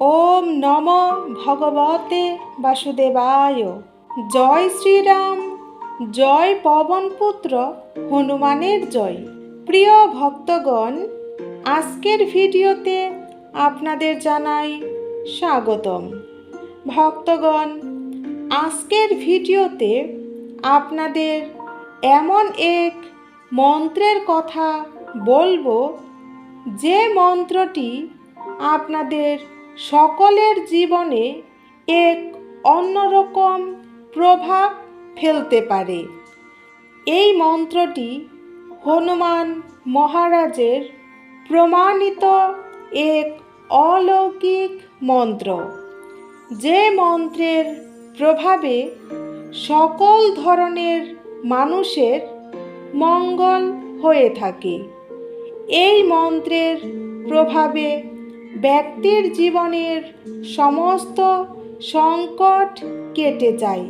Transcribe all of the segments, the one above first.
ওম নম ভগবতে বাসুদেবায়। জয় শ্রীরাম, জয় পবনপুত্র, হনুমানের জয়। প্রিয় ভক্তগণ, আজকের ভিডিওতে আপনাদের জানাই স্বাগতম। ভক্তগণ, আজকের ভিডিওতে আপনাদের এমন এক মন্ত্রের কথা বলব, যে মন্ত্রটি আপনাদের সকলের জীবনে এক অন্যরকম প্রভাব ফেলতে পারে। এই মন্ত্রটি হনুমান মহারাজের প্রমাণিত এক অলৌকিক মন্ত্র। যে মন্ত্রের প্রভাবে সকল ধরনের মানুষের মঙ্গল হয়ে থাকে। এই মন্ত্রের প্রভাবে ব্যক্তির জীবনের সমস্ত সংকট কেটে যায়।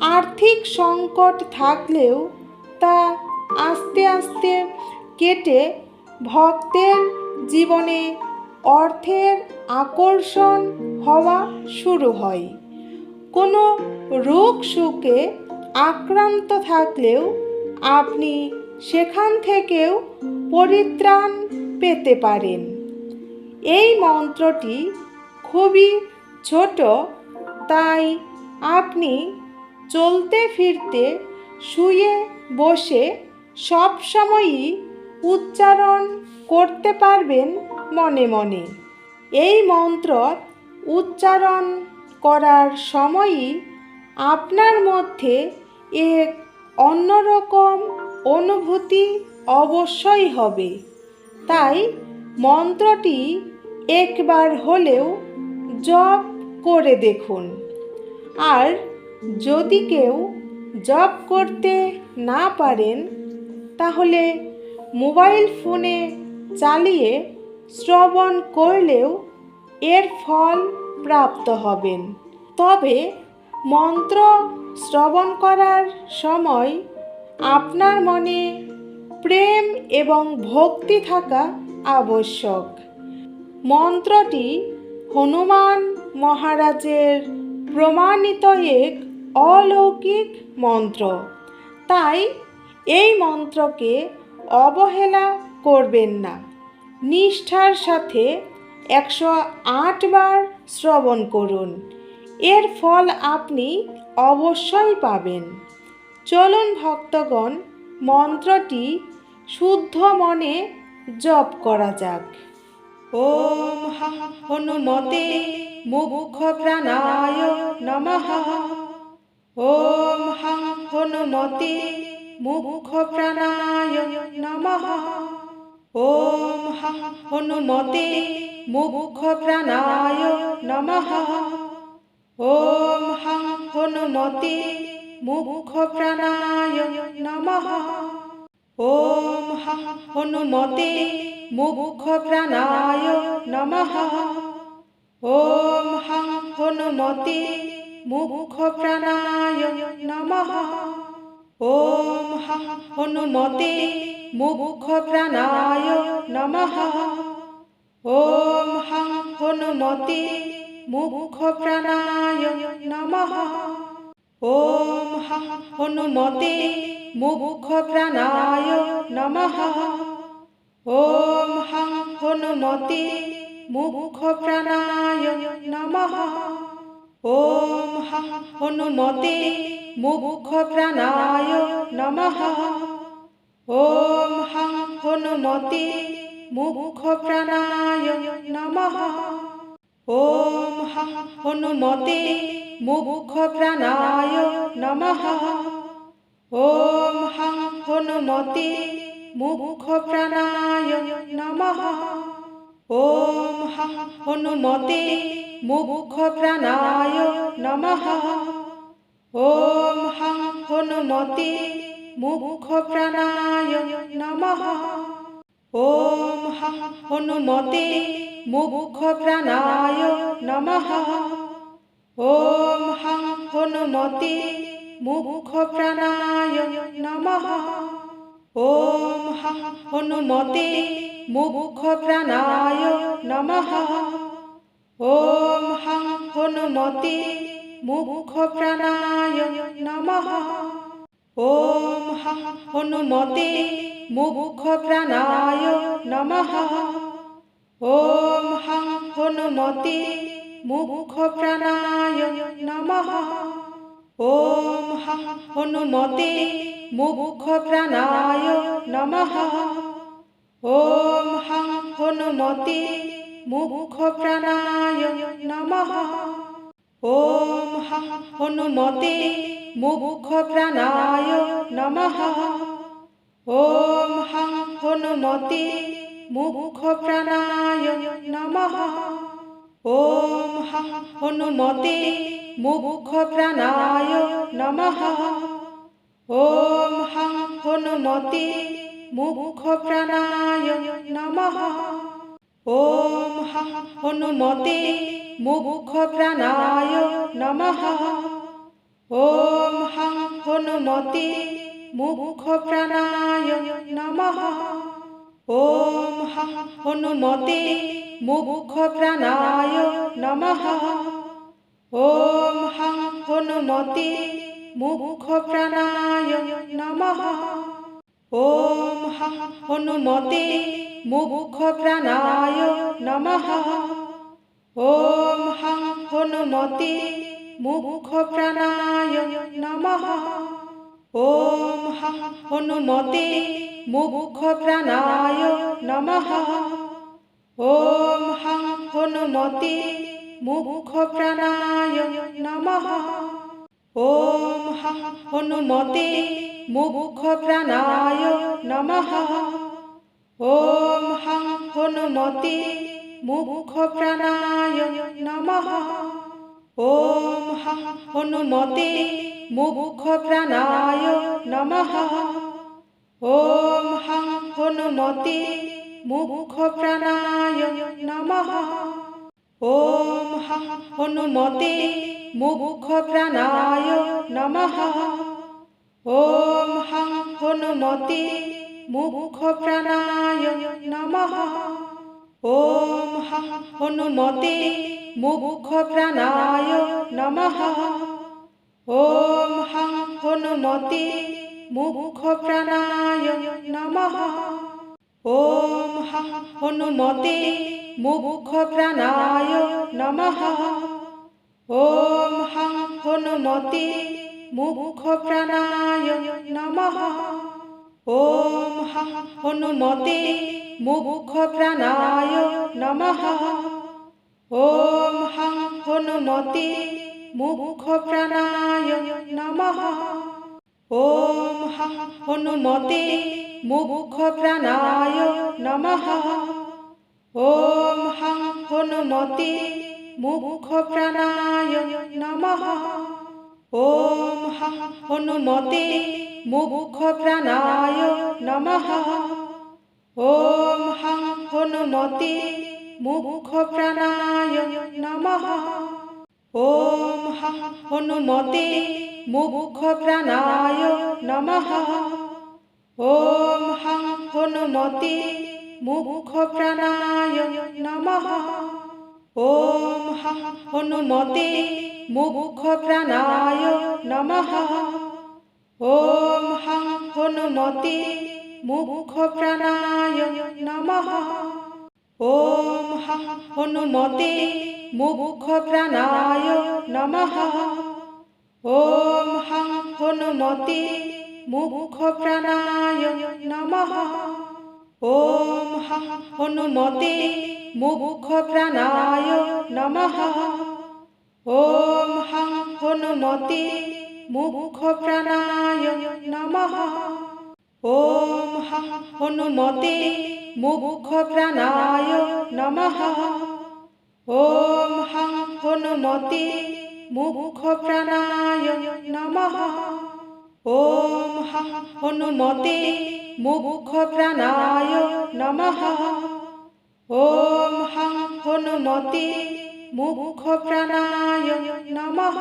আর্থিক সংকট থাকলেও তা আস্তে আস্তে কেটে ভক্তের জীবনে অর্থের আকর্ষণ হওয়া শুরু হয়। কোনো রোগ সুখে আক্রান্ত থাকলেও আপনি সেখান থেকেও পরিত্রাণ পেতে পারেন। এই মন্ত্রটি খুবই ছোট, তাই আপনি চলতে ফিরতে শুয়ে বসে সব সময়ই উচ্চারণ করতে পারবেন মনে মনে। এই মন্ত্র উচ্চারণ করার সময়ই আপনার মধ্যে এক অন্যরকম অনুভূতি অবশ্যই হবে। তাই মন্ত্রটি একবার হলেও জপ করে দেখুন। আর যদি কেউ জপ করতে না পারেন, তাহলে মোবাইল ফোনে চালিয়ে শ্রবণ করলেও এর ফল প্রাপ্ত হবেন। তবে মন্ত্র শ্রবণ করার সময় আপনার মনে প্রেম এবং ভক্তি থাকা আবশ্যক। মন্ত্রটি হনুমান মহারাজের প্রমাণিত এক অলৌকিক মন্ত্র। তাই এই মন্ত্রকে অবহেলা করবেন না। নিষ্ঠার সাথে একশো আট বার শ্রবণ করুন। এর ফল আপনি অবশ্যই পাবেন। চলুন ভক্তগণ, মন্ত্রটি শুদ্ধ মনে জপ করা যাক। ওম হনুমতে মুখ প্রাণায় নমঃ ওম হনুমতে মুখ প্রাণায় নমঃ ওম হনুমতে মুখ প্রাণায় নমঃ ওম হনুমতে মুখ প্রাণায় নমঃ ওম হনুমতে মুখ প্রাণায় নমঃ ওম হনুমতে মুখ প্রাণায় নমঃ ওম হনুমতে মুখ প্রাণায় নমঃ ওম হনুমতে মুখ প্রাণায় নমঃ ওম হনুমতে মুখ প্রাণায় নমঃ ওম হনুমতে মুখ প্রাণায় নমঃ ওম হনুমতে মুখ প্রাণায় নমঃ ওম হনুমতে মুখ প্রাণায় নমঃ ওম হনুমতে মুখ প্রাণায় নমঃ। ওম হনুমতে মুখ প্রাণায় নমঃ। ওম হনুমতে মুখ প্রাণায় নমঃ। ওম হনুমতে মুখ প্রাণায় নমঃ। ওম হনুমতে মুখ্যপ্রাণায় নমঃ ॐ हं हनुमते मुख्यप्राणाय नमः ॐ हं हनुमते मुख्यप्राणाय नमः ॐ हं हनुमते मुख्यप्राणाय नमः ॐ हं हनुमते मुख्यप्राणाय नमः ওম হং হনুমতে মুখ প্রাণায় নমঃ। ওম হং হনুমতে মুখ প্রাণায় নমঃ। ওম হং হনুমতে মুখ প্রাণায় নমঃ। ওম হং হনুমতে মুখ প্রাণায় নমঃ। ওম হং হনুমতে মুখপ্রাণায় নমঃ। ওম হনুমতে মুখপ্রাণায় নমঃ। ওম হনুমতে মুখপ্রাণায় নমঃ। ওম হনুমতে মুখপ্রাণায় নমঃ। ওম হনুমতে মুখপ্রাণায় নমঃ। ওম হনুমতে মুখ প্রাণায় নমঃ ওম হনুমতে মুখ প্রাণায় নমঃ ওম হনুমতে মুখ প্রাণায় নমঃ ওম হনুমতে মুখ প্রাণায় নমঃ ওম হনুমতে মুখ প্রাণায় নমঃ। ওম হনুমতে মুখ প্রাণায় নমঃ। ওম হনুমতে মুখ প্রাণায় নমঃ। ওম হনুমতে মুখ প্রাণায় নমঃ। ওম হং মুখ্যপ্রাণায় নমঃ ॐ हं हनुमते मुख्यप्राणाय नमः ॐ हं हनुमते मुख्यप्राणाय नमः ॐ हं हनुमते मुख्यप्राणाय नमः ॐ हं हनुमते मुख्यप्राणाय नमः ওম হং হনুমতে মুখ প্রাণায় নমঃ। ওম হং হনুমতে মুখ প্রাণায় নমঃ। ওম হং হনুমতে মুখ প্রাণায় নমঃ। ওম হং হনুমতে মুখ প্রাণায় নমঃ। ওম হং হনুমতে মুখপ্রাণায় নমঃ। ওম হনুমতে মুখপ্রাণায় নমঃ। ওম হনুমতে মুখপ্রাণায় নমঃ। ওম হনুমতে মুখপ্রাণায় নমঃ। ওম হনুমতে মুখপ্রাণায় নমঃ। ওম হনুমতে মুখ প্রাণায় নমঃ। ওম হনুমতে মুখ প্রাণায় নমঃ। ওম হনুমতে মুখ প্রাণায় নমঃ। ওম হনুমতে মুখ প্রাণায় নমঃ। ওম হনুমতে মুখ্যপ্রাণায় নমঃ ॐ हं हनुमते मुख्यप्राणाय नमः ॐ हं हनुमते मुख्यप्राणाय नमः ॐ हं हनुमते मुख्यप्राणाय नमः ॐ हं हनुमते मुख्यप्राणाय नमः ওম হং হনুমতে মুখ প্রাণায় নমঃ। ওম হং হনুমতে মুখ প্রাণায় নমঃ। ওম হং হনুমতে মুখ প্রাণায় নমঃ।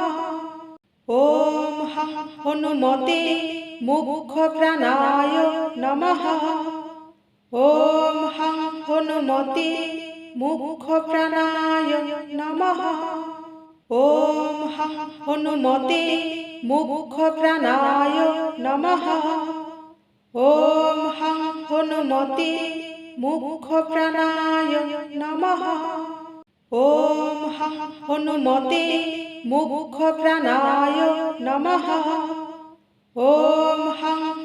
ওম হং হনুমতে মুখ প্রাণায় নমঃ। ওম হং হনুমতে মুখপ্রাণায় নমঃ। ওম হনুমতে মুখপ্রাণায় নমঃ। ওম হনুমতে মুখ প্রাণায় নম। ওম হনুমতে মুখ প্রাণায় নম। ওম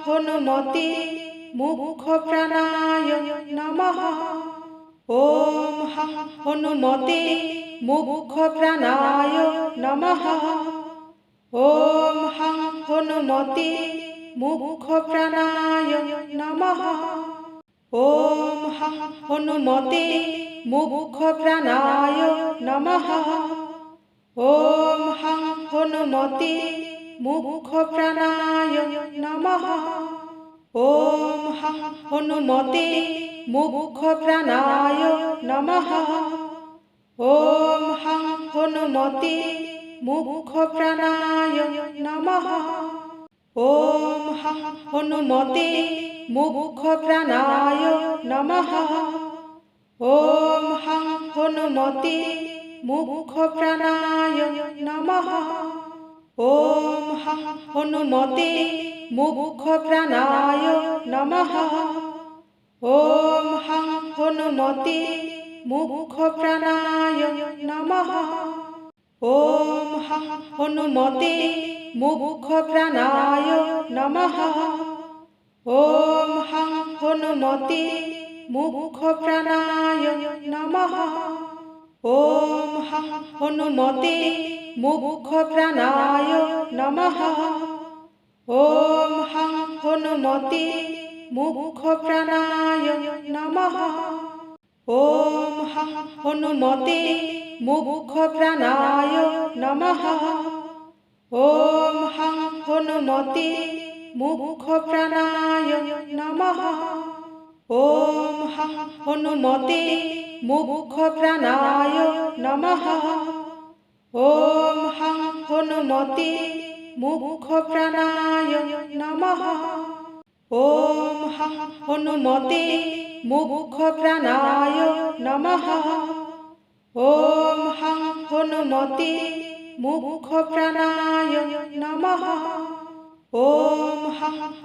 হনুমতে মুখপ্রাণায় নমঃ। ওম হং হনুমতে মুখ্য প্রাণায় নমঃ। ওম হং হনুমতে মুখ্য প্রাণায় নমঃ। ওম হং হনুমতে মুখ্য প্রাণায় নমঃ। ওম হং হনুমতে মুখ্য প্রাণায় নমঃ। ওম হং মুখ্যপ্রাণায় নমঃ ॐ हं हनुमते मुख्यप्राणाय नमः ॐ हं हनुमते मुख्यप्राणाय नमः ॐ हं हनुमते मुख्यप्राणाय नमः ॐ हं हनुमते मुख्यप्राणाय नमः ওম হং হনুমতে মুখ্য প্রাণায় নমঃ। ওম হং হনুমতে মুখ্য প্রাণায় নমঃ। ওম হং হনুমতে মুখ্য প্রাণায় নমঃ। ওম হং হনুমতে মুখ্য প্রাণায় নমঃ। ওম হং হনুমতে মুখপ্রাণায় নমঃ। ওম হনুমতে মুখপ্রাণায় নমঃ। ওম হনুমতে মুখপ্রাণায় নমঃ। ওম হনুমতে মুখপ্রাণায় নমঃ। ওম হনুমতে মুখপ্রাণায় নমঃ। ওম হনুমতে মুখ্য প্রাণায় নমঃ। ওম হনুমতে মুখ্য প্রাণায় নমঃ। ওম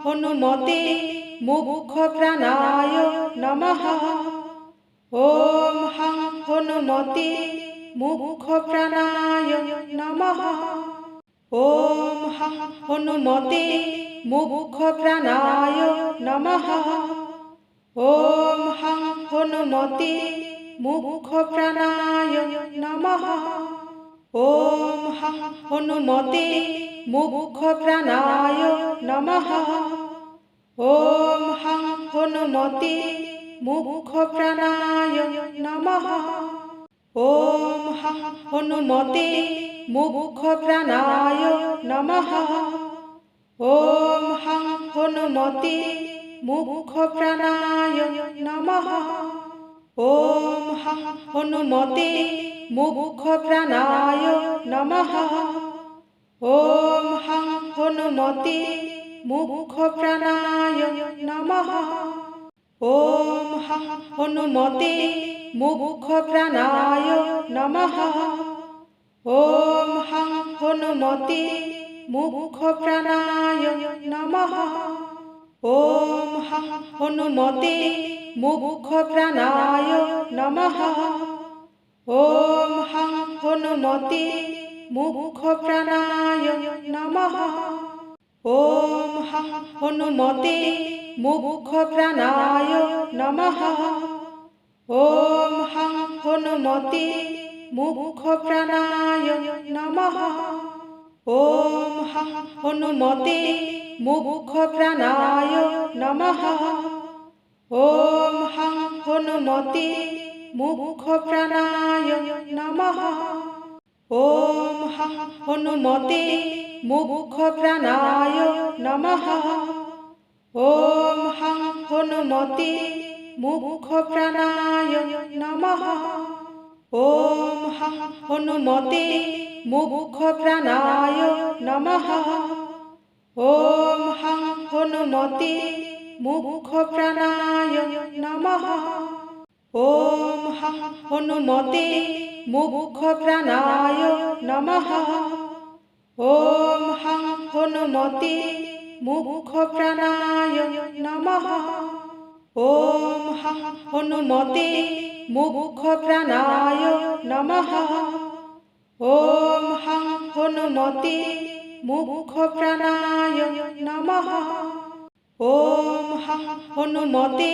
হনুমতে মুখ্য প্রাণায় নমঃ। ওম হনুমতে মুখ্য প্রাণায় নমঃ। ওম হং মুখ্যপ্রাণায় নমঃ ॐ हं हनुमते मुख्यप्राणाय नमः ॐ हं हनुमते मुख्यप्राणाय नमः ॐ हं हनुमते मुख्यप्राणाय नमः ॐ हं हनुमते मुख्यप्राणाय नमः ওম হং হনুমতে মুখ্য প্রাণায় নমঃ। ওম হং হনুমতে মুখ্য প্রাণায় নমঃ। ওম হং হনুমতে মুখ্য প্রাণায় নমঃ। ওম হং হনুমতে মুখ্য প্রাণায় নমঃ। ওম হং হনুমতে মুখ প্রাণায় ওম হনুমতে মুখপ্রাণায় নমঃ। ওম হনুমতে মুখপ্রাণায় নমঃ। ওম হনুমতে মুখপ্রাণায় নমঃ। ওম হনুমতে মুখপ্রাণায় নমঃ। ওম হনুমতে মুখ্য প্রাণায় নমঃ। ওম হনুমতে মুখ্য প্রাণায় নমঃ। ওম হনুমতে মুখ্য প্রাণায় নমঃ। ওম হনুমতে মুখ্য প্রাণায় নমঃ। ওম হনুমতে মুখ্য প্রাণায় নমঃ ওম হনুমতে মুখ্য প্রাণায় নমঃ ওম হনুমতে মুখ্য প্রাণায় নমঃ ওম হনুমতে মুখ্য প্রাণায় নমঃ ওম হনুমতে মুখ মুখপ্রাণায় নম। ও হনুমতি মুখ মুখপ্রাণায় নম। ও হনুমতি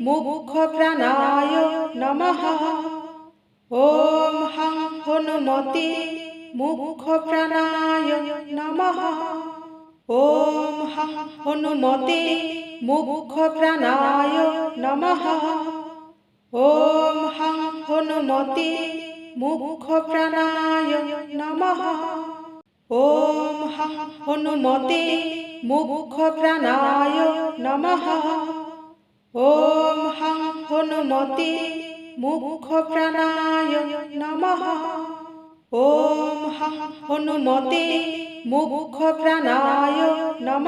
মুখ মুখপ্রাণায় নম। ও হনুমতি মুখ মুখপ্রাণায় নম। ও হনুমতি মুখ মুখপ্রাণায় নমঃ। মতি মুখ প্রাণায় নম। ওম হনুমতি মুখ প্রাণায় নম। ওম হনুমতি মুখ প্রাণায় নম। ওম হনুমতি মুখ প্রাণায় নম।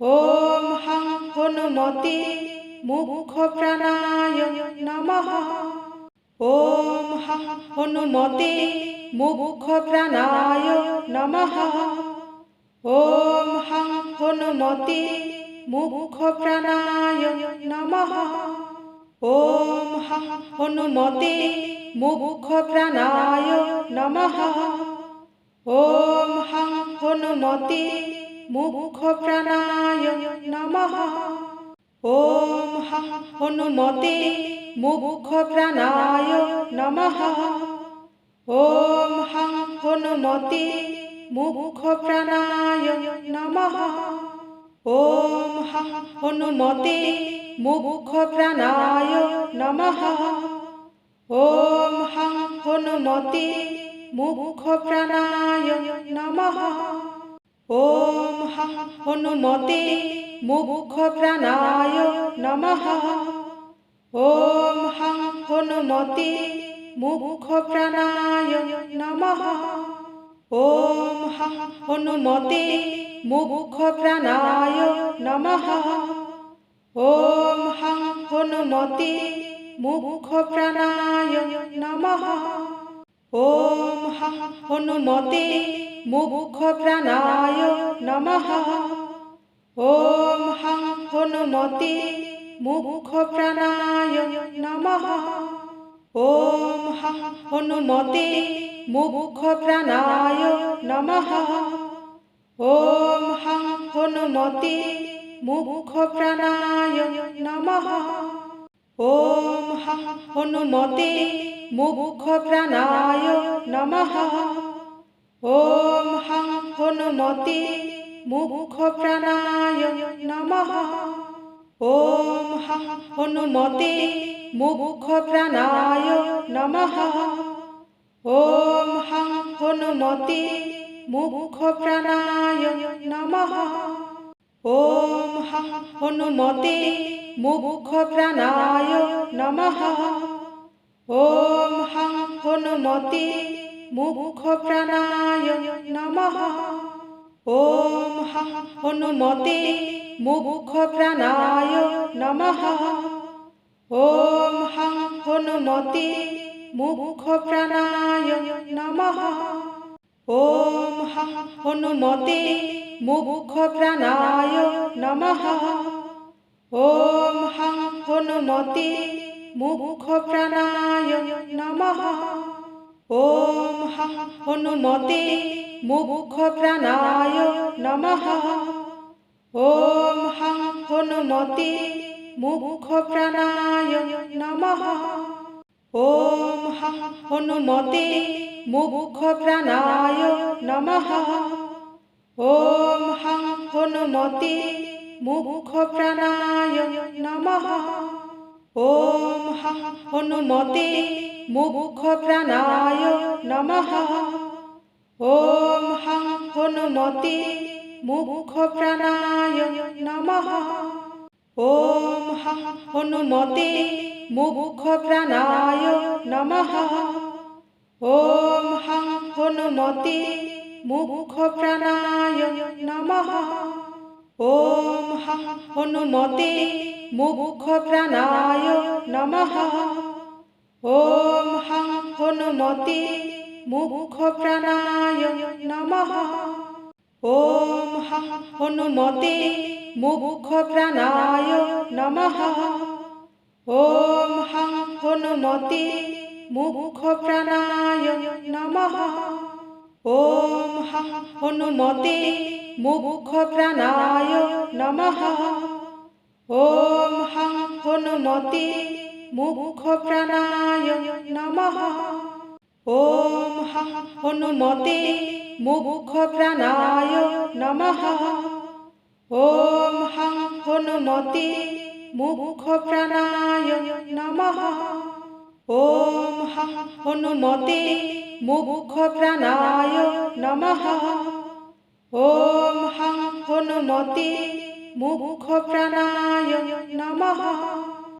ওম হনুমতি মুখ প্রাণায় নম। ওম হনুমতে মুখ্য প্রাণায় নমঃ। ওম হনুমতে মুখ্য প্রাণায় নমঃ। ওম হনুমতে মুখ্য প্রাণায় নমঃ। ওম হনুমতে মুখ্য প্রাণায় নমঃ। ওম হনুমতে মুখ্যপ্রাণায় নমঃ ॐ हं हनुमते मुख्यप्राणाय नमः ॐ हं हनुमते मुख्यप्राणाय नमः ॐ हं हनुमते मुख्यप्राणाय नमः ॐ हं हनुमते मुख्यप्राणाय नमः ওম হাং হনুমতে মুখ্য প্রাণায় নমঃ। ওম হাং হনুমতে মুখ্য প্রাণায় নমঃ। ওম হাং হনুমতে মুখ্য প্রাণায় নমঃ। ওম হাং হনুমতে মুখ্য প্রাণায় নমঃ। ওম হাং হনুমতে মুখপ্রাণায় নমঃ। ওম হনুমতে মুখপ্রাণায় নমঃ। ওম হনুমতে মুখপ্রাণায় নমঃ। মুখ হনুমতে মুখপ্রাণায় নমঃ। ওম হনুমতে মুখপ্রাণায় নমঃ। ওম হনুমতে মুখ্য প্রাণায় নমঃ। ওম হনুমতে মুখ্য প্রাণায় নমঃ। ওম হনুমতে মুখ্য প্রাণায় নমঃ। ওম হনুমতে মুখ্য প্রাণায় নমঃ। ওম হা, হনুমতে মুখ্য প্রাণায় নমঃ ওম হা, হনুমতে মুখ্য প্রাণায় নমঃ ওম হা, হনুমতে মুখ্য প্রাণায় নমঃ ওম হা, হনুমতে মুখ্য প্রাণায় নমঃ ওম হনুমতে মুখ্য প্রাণায় নমঃ। ওম হনুমতে মুখ্য প্রাণায় নমঃ। ওম হনুমতে মুখ্য প্রাণায় নমঃ। ওম হনুমতে মুখ্য প্রাণায় নমঃ। ওম হা হনুমতে মুখ প্রাণায় নমঃ ওম হা হনুমতে মুখ প্রাণায় নমঃ ওম হা হনুমতে মুখ প্রাণায় নমঃ ওম হা হনুমতে মুখ প্রাণায় নমঃ হং হনুমতে মুখপ্রাণায় নমঃ ॐ হং হনুমতে মুখ্য প্রাণায় নমঃ ওম হনুমতে মুখ্য প্রাণায় নমঃ ওম হনুমতে মুখ্য প্রাণায় নমঃ ওম হনুমতে মুখ্য প্রাণায় নমঃ। ওম হং হনুমতে মুখ্য প্রাণায় নমঃ। ওম হং হনুমতে মুখ্য প্রাণায় নমঃ। ওম হং হনুমতে মুখ্য প্রাণায় নমঃ। ওম হং হনুমতে মুখ্য প্রাণায় নমঃ। ওম হাং হনুমতি মুখ্য প্রাণায় নমঃ।